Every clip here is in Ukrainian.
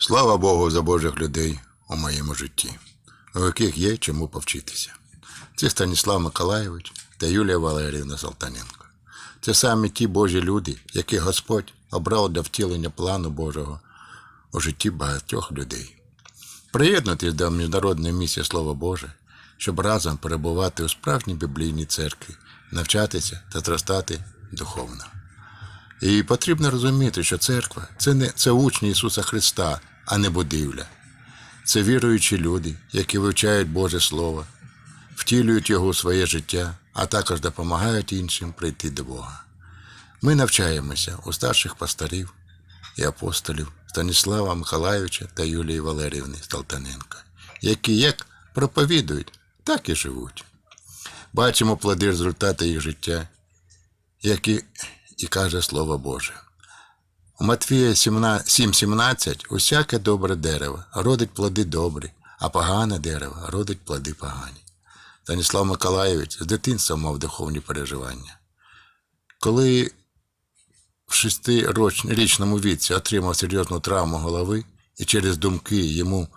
Слава Богу за Божих людей у моєму житті, у яких є чому повчитися. Це Станіслав Миколайович та Юлія Валеріївна Салтаненко. Це саме ті Божі люди, яких Господь обрав для втілення плану Божого у житті багатьох людей. Приєднуйтесь до міжнародної місії Слово Боже, щоб разом перебувати у справжній біблійній церкві, навчатися та зростати духовно. І потрібно розуміти, що церква це не це учні Ісуса Христа, а не будівля. Це віруючі люди, які вивчають Боже Слово, втілюють його у своє життя, а також допомагають іншим прийти до Бога. Ми навчаємося у старших пасторів і апостолів Станіслава Михайловича та Юлії Валеріївни Сталтаненка, які як проповідують, так і живуть. Бачимо плоди результати їх життя, які і каже Слово Боже. У Матвія 7,17 усяке добре дерево родить плоди добрі, а погане дерево родить плоди погані. Станіслав Миколаєвич з дитинства мав духовні переживання. Коли в шестирічному віці отримав серйозну травму голови і через думки йому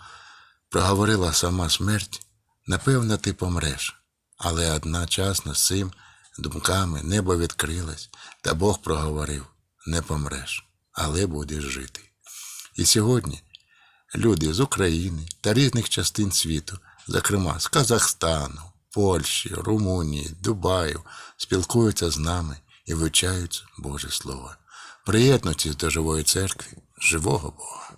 проговорила сама смерть, напевно, ти помреш. Але одночасно з цим думками небо відкрилось, та Бог проговорив: не помреш, але будеш жити. І сьогодні люди з України та різних частин світу, зокрема з Казахстану, Польщі, Румунії, Дубаю, спілкуються з нами і вивчають Боже Слово. Приєднуйтесь до живої церкви, живого Бога.